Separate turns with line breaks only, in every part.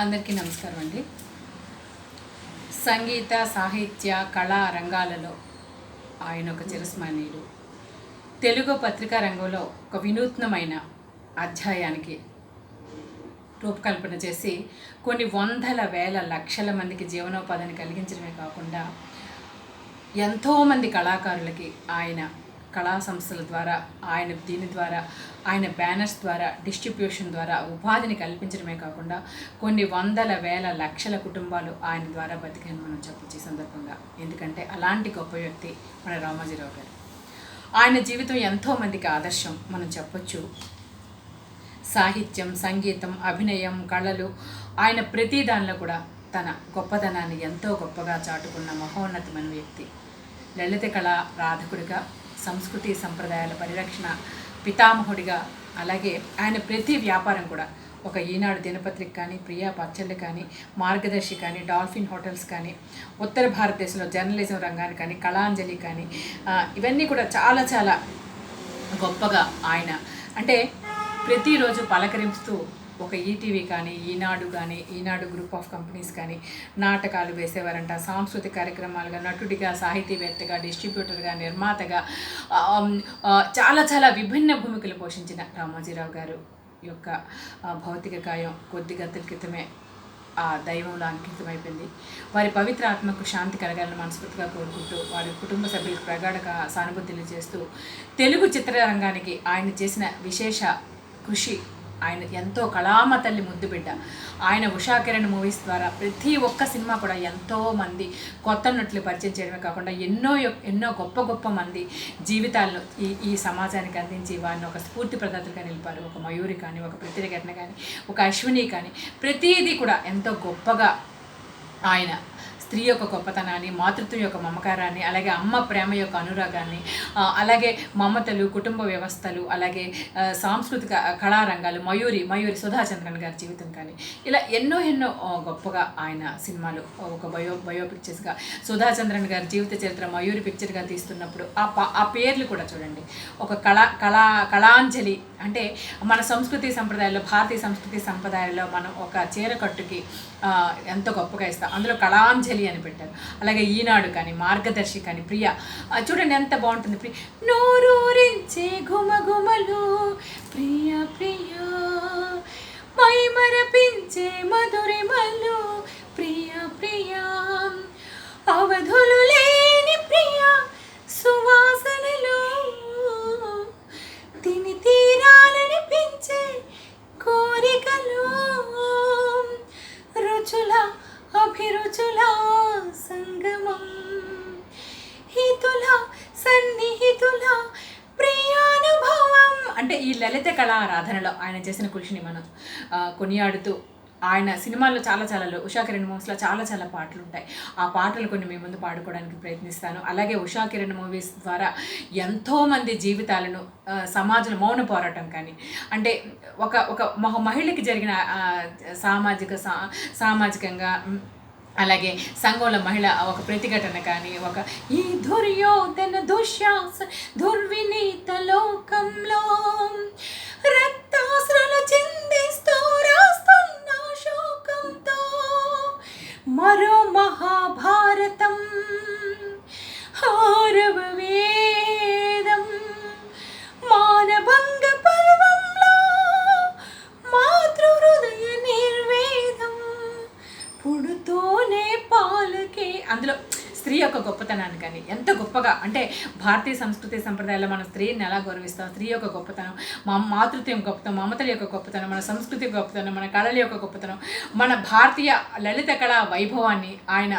అందరికీ నమస్కారం అండి. సంగీత సాహిత్య కళా రంగాలలో ఆయన ఒక చిరస్మరణీయుడు. తెలుగు పత్రికా రంగంలో ఒక వినూత్నమైన అధ్యాయానికి రూపకల్పన చేసి కొన్ని వందల వేల లక్షల మందికి జీవనోపాధిని కలిగించడమే కాకుండా ఎంతోమంది కళాకారులకి ఆయన కళా సంస్థల ద్వారా ఆయన దీని ద్వారా ఆయన బ్యానర్స్ ద్వారా డిస్ట్రిబ్యూషన్ ద్వారా ఉపాధిని కల్పించడమే కాకుండా కొన్ని వందల వేల లక్షల కుటుంబాలు ఆయన ద్వారా బతికాయని మనం చెప్పొచ్చు ఈ సందర్భంగా. ఎందుకంటే అలాంటి గొప్ప వ్యక్తి మన రామాజీరావు గారు. ఆయన జీవితం ఎంతోమందికి ఆదర్శం మనం చెప్పొచ్చు. సాహిత్యం సంగీతం అభినయం కళలు ఆయన ప్రతి దానిలో కూడా తన గొప్పతనాన్ని ఎంతో గొప్పగా చాటుకున్న మహోన్నతమైన వ్యక్తి. లలిత కళా రాధకుడిగా సంస్కృతి సంప్రదాయాల పరిరక్షణ పితామహుడిగా అలాగే ఆయన ప్రతి వ్యాపారం కూడా ఒక ఈనాడు దినపత్రిక కానీ ప్రియా పచ్చళ్ళు కానీ మార్గదర్శి కానీ డాల్ఫిన్ హోటల్స్ కానీ ఉత్తర భారతదేశంలో జర్నలిజం రంగాన్ని కానీ కళాంజలి కానీ ఇవన్నీ కూడా చాలా చాలా గొప్పగా ఆయన. అంటే ప్రతిరోజు పలకరిస్తూ ఒక ఈటీవీ కానీ ఈనాడు కానీ ఈనాడు గ్రూప్ ఆఫ్ కంపెనీస్ కానీ నాటకాలు వేసేవారంట. సాంస్కృతిక కార్యక్రమాలుగా నటుడిగా సాహితీవేత్తగా డిస్ట్రిబ్యూటర్గా నిర్మాతగా చాలా చాలా విభిన్న భూమికలు పోషించిన రామోజీరావు గారు యొక్క భౌతిక కాయం కొద్ది గంటల క్రితమే ఆ దైవంలో అంకితమైపోయింది వారి పవిత్ర ఆత్మకు శాంతి కలగాలని మనస్ఫూర్తిగా కోరుకుంటూ వారి కుటుంబ సభ్యులకు ప్రగాఢ సానుభూతి తెలియజేస్తూ తెలుగు చిత్రరంగానికి ఆయన చేసిన విశేష కృషి ఆయన ఎంతో కళామ తల్లి ముద్దు బిడ్డ. ఆయన ఉషాకిరణ్ మూవీస్ ద్వారా ప్రతి ఒక్క సినిమా కూడా ఎంతో మంది కొత్త నటులు పరిచయం చేయడమే కాకుండా ఎన్నో ఎన్నో గొప్ప గొప్ప మంది జీవితాలను ఈ ఈ సమాజానికి అందించి వారిని ఒక స్ఫూర్తి ప్రదాతలుగా నిలిపారు. ఒక మయూరి కానీ ఒక ప్రతిఘటన కానీ ఒక అశ్విని కానీ ప్రతిదీ కూడా ఎంతో గొప్పగా ఆయన స్త్రీ యొక్క గొప్పతనాన్ని మాతృత్వం యొక్క మమకారాన్ని అలాగే అమ్మ ప్రేమ యొక్క అనురాగాన్ని అలాగే మమతలు కుటుంబ వ్యవస్థలు అలాగే సాంస్కృతిక కళారంగాలు మయూరి మయూరి సుధాచంద్రన్ గారి జీవితం కానీ ఇలా ఎన్నో ఎన్నో గొప్పగా ఆయన సినిమాలు ఒక బయో బయో పిక్చర్స్గా సుధాచంద్రన్ గారి జీవిత చరిత్ర మయూరి పిక్చర్గా తీస్తున్నప్పుడు ఆ ప- ఆ పేర్లు కూడా చూడండి. ఒక కళా కళా కళాంజలి అంటే మన సంస్కృతి సంప్రదాయాల్లో భారతీయ సంస్కృతి సంప్రదాయాల్లో మనం ఒక చీర కట్టుకి ఎంతో గొప్పగా ఇస్తాం. అందులో కళాంజలి అని పెట్టారు. అలాగే ఈనాడు కానీ మార్గదర్శి కానీ ప్రియ. చూడండి ఎంత బాగుంటుంది. ప్రియ నోరూరించే ఘుమఘుమలు. ప్రియ ప్రియ. మై మరపించే మధురిమలు. ప్రియ ప్రియా. లలిత కళారాధనలో ఆయన చేసిన కృషిని మనం కొనియాడుతూ ఆయన సినిమాల్లో చాలా చాలా ఉషా కిరణ్ మూవీస్లో చాలా చాలా పాటలు ఉంటాయి. ఆ పాటలు కొన్ని మీ ముందు పాడుకోవడానికి ప్రయత్నిస్తాను. అలాగే ఉషా కిరణ్ మూవీస్ ద్వారా ఎంతోమంది జీవితాలను సమాజంలో మౌన పోరాటం కానీ అంటే ఒక ఒక మహ- మహిళకి జరిగిన సామాజిక సా సామాజికంగా అలాగే సంఘంలో మహిళ ఒక ప్రతిఘటన కానీ ఒక ఈ దుర్యోధన దుశ్యాస దుర్వినీత లోకంలో గొప్పతనాన్ని కానీ ఎంత గొప్పగా. అంటే భారతీయ సంస్కృతి సంప్రదాయాల్లో మన స్త్రీని ఎలా గౌరవిస్తాం? స్త్రీ యొక్క గొప్పతనం మా మాతృత్వం గొప్పతనం మమతల యొక్క గొప్పతనం మన సంస్కృతి గొప్పతనం మన కళల యొక్క గొప్పతనం మన భారతీయ లలిత కళా వైభవాన్ని ఆయన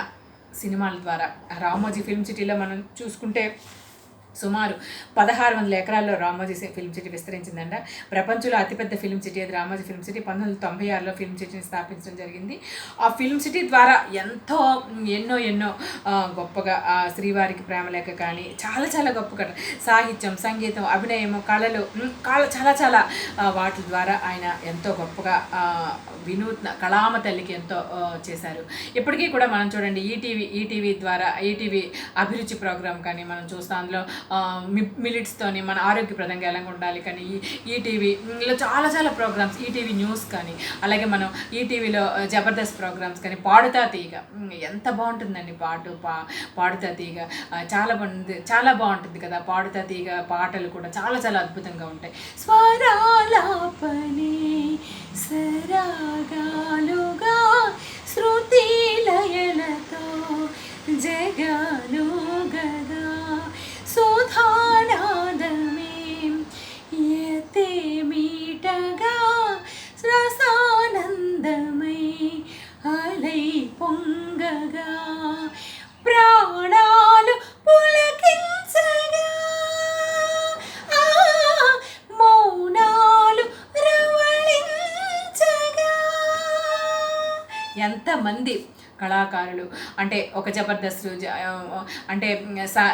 సినిమాల ద్వారా రామోజీ ఫిల్మ్ సిటీలో మనం చూసుకుంటే సుమారు పదహారు వందల ఎకరాల్లో రామోజీ ఫిల్మ్ సిటీ విస్తరించిందంట. ప్రపంచంలో అతిపెద్ద ఫిల్మ్ సిటీ అది రామోజీ ఫిల్మ్ సిటీ. పంతొమ్మిది వందల తొంభై ఆరులో ఫిల్మ్ సిటీని స్థాపించడం జరిగింది. ఆ ఫిల్మ్ సిటీ ద్వారా ఎంతో ఎన్నో ఎన్నో గొప్పగా శ్రీవారికి ప్రేమలేఖ కానీ చాలా చాలా గొప్ప గొప్పగా సాహిత్యం సంగీతం అభినయము కళలు కళ చాలా చాలా వాటి ద్వారా ఆయన ఎంతో గొప్పగా వినూత్న కళామ తల్లికి ఎంతో చేశారు. ఇప్పటికీ కూడా మనం చూడండి ఈటీవీ ఈటీవీ ద్వారా ఈటీవీ అభిరుచి ప్రోగ్రాం కానీ మనం చూస్తాం అందులో మిలిట్స్తోని మన ఆరోగ్యప్రదంగా ఎలా ఉండాలి కానీ ఈ ఈటీవీ ఇలా చాలా చాలా ప్రోగ్రామ్స్ ఈటీవీ న్యూస్ కానీ అలాగే మనం ఈటీవీలో జబర్దస్త్ ప్రోగ్రామ్స్ కానీ పాడుతా తీగ. ఎంత బాగుంటుందండి పాటు పా పాడుతా తీగ. చాలా బాగుంది చాలా బాగుంటుంది కదా పాడుతా తీగ పాటలు కూడా. చాలా చాలా అద్భుతంగా ఉంటాయి. స్వరాలాపని సరాగాలుగా శృతి లయలతో జగాలు గదా. ఎంతమంది కళాకారులు అంటే ఒక జబర్దస్త్ జ- అంటే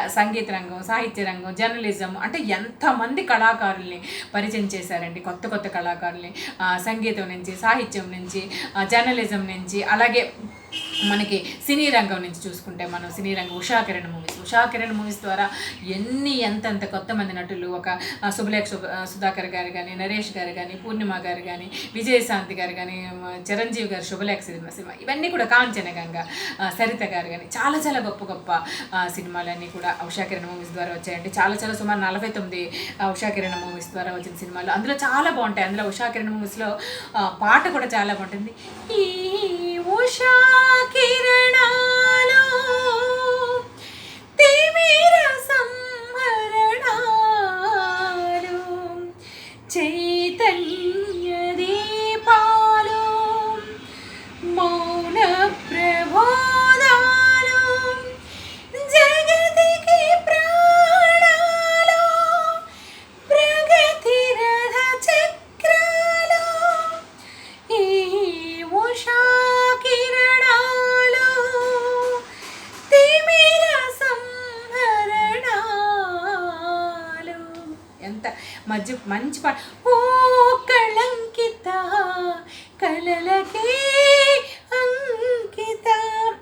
సంగీత రంగం సాహిత్య రంగం జర్నలిజం అంటే ఎంతమంది కళాకారుల్ని పరిచయం చేశారండి. కొత్త కొత్త కళాకారుల్ని సంగీతం నుంచి సాహిత్యం నుంచి జర్నలిజం నుంచి అలాగే మనకి సినీ రంగం నుంచి చూసుకుంటే మనం సినీ రంగం ఉషా కిరణ్ మూవీస్ ఉషా కిరణ్ మూవీస్ ద్వారా ఎన్ని ఎంతెంత కొత్త మంది నటులు ఒక శుభలేఖ శుభ సుధాకర్ గారు కానీ నరేష్ గారు కానీ పూర్ణిమ గారు కానీ విజయశాంతి గారు కానీ చిరంజీవి గారు శుభలేఖ సినిమా సినిమా ఇవన్నీ కూడా కాంచనగంగా సరిత గారు కానీ చాలా చాలా గొప్ప గొప్ప సినిమాలన్నీ కూడా ఉషా కిరణ్ మూవీస్ ద్వారా వచ్చాయండి. చాలా చాలా సుమారు నలభై తొమ్మిది ఉషా కిరణ్ మూవీస్ ద్వారా వచ్చిన సినిమాలు. అందులో చాలా బాగుంటాయి. అందులో ఉషా కిరణ్ మూవీస్లో పాట కూడా చాలా బాగుంటుంది. ఈ ఉషా కిరణాలు మధ్య మంచి పాట ఓ కళంకిత కలలకే అంకిత.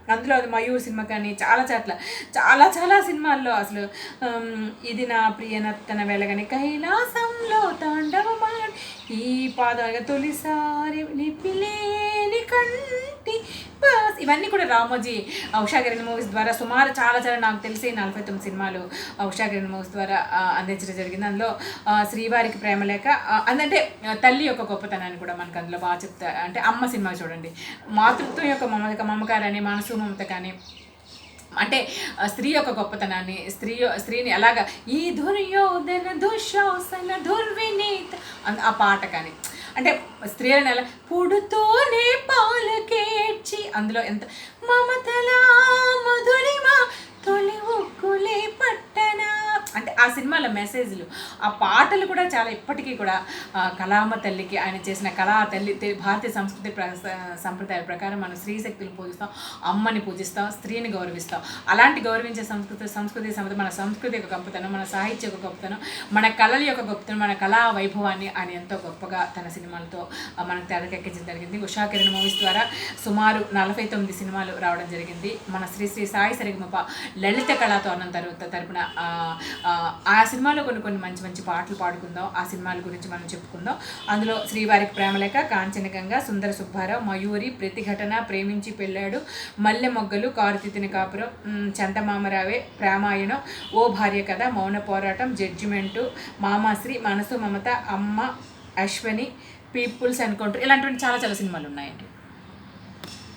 అందులో అది మయూర్ సినిమా కానీ చాలా చాట్ల చాలా చాలా సినిమాల్లో అసలు ఇది నా ప్రియ నర్తన వెలగని కైలాసంలో తాండవమా ఈ పాదాలుగా తొలిసారి నిపిలేని కంట పాస్ ఇవన్నీ కూడా రామోజీ ఆ, ఉషా మూవీస్ ద్వారా సుమారు చాలా చాలా నాకు తెలిసి నలభై తొమ్మిది సినిమాలు ఆ, ఉషా మూవీస్ ద్వారా అందించడం జరిగింది. అందులో శ్రీవారికి ప్రేమ లేక అందంటే అంటే తల్లి యొక్క గొప్పతనాన్ని కూడా మనకు అందులో బాగా చెప్తా అంటే అమ్మ సినిమా చూడండి. మాతృత్వం యొక్క మమక మమకారాన్ని మనసు మమత కానీ అంటే స్త్రీ యొక్క గొప్పతనాన్ని స్త్రీ స్త్రీని అలాగా ఈ దుర్యోధన దుశ్శాసన దుర్వినీత ఆ పాట కానీ. అంటే స్త్రీలను ఎలా? పుడుతూనే పాలకేడ్చి అందులో ఎంత? మమతలా మధురిమ తొలి ఒక్కులే పట్టణ. అంటే ఆ సినిమాల మెసేజ్లు ఆ పాటలు కూడా చాలా ఇప్పటికీ కూడా కళామ తల్లికి ఆయన చేసిన కళా తల్లి భారతీయ సంస్కృతి ప్ర సంప్రదాయాల ప్రకారం మనం స్త్రీ శక్తిని పూజిస్తాం అమ్మని పూజిస్తాం స్త్రీని గౌరవిస్తాం. అలాంటి గౌరవించే సంస్కృతి సంస్కృతి సంపద మన సంస్కృతి యొక్క గొప్పతనం మన సాహిత్య యొక్క గొప్పతనం మన కళల యొక్క గొప్పతనం మన కళా వైభవాన్ని ఆయన ఎంతో గొప్పగా తన సినిమాలతో మనకు తెరకెక్కించడం జరిగింది. ఉషా కిరణ్ మూవీస్ ద్వారా సుమారు నలభై తొమ్మిది సినిమాలు రావడం జరిగింది. మన శ్రీ శ్రీ సాయి సరిగమప లలిత కళాతోరణం తరపు తరపున ఆ, సినిమాలో కొన్ని కొన్ని మంచి మంచి పాటలు పాడుకుందాం. ఆ సినిమాల గురించి మనం చెప్పుకుందాం. అందులో శ్రీవారికి ప్రేమలేఖ కాంచనగంగా సుందర సుబ్బారావు మయూరి ప్రతిఘటన ప్రేమించి పెళ్ళాడు మల్లె మొగ్గలు కారుతితిని కాపురం చందమామరావే ప్రేమాయణం ఓ భార్య కథ మౌన పోరాటం జడ్జిమెంటు మామాశ్రీ మనసు మమత అమ్మ అశ్వని పీపుల్స్ ఎన్కౌంటర్ ఇలాంటివి చాలా చాలా సినిమాలు ఉన్నాయండి.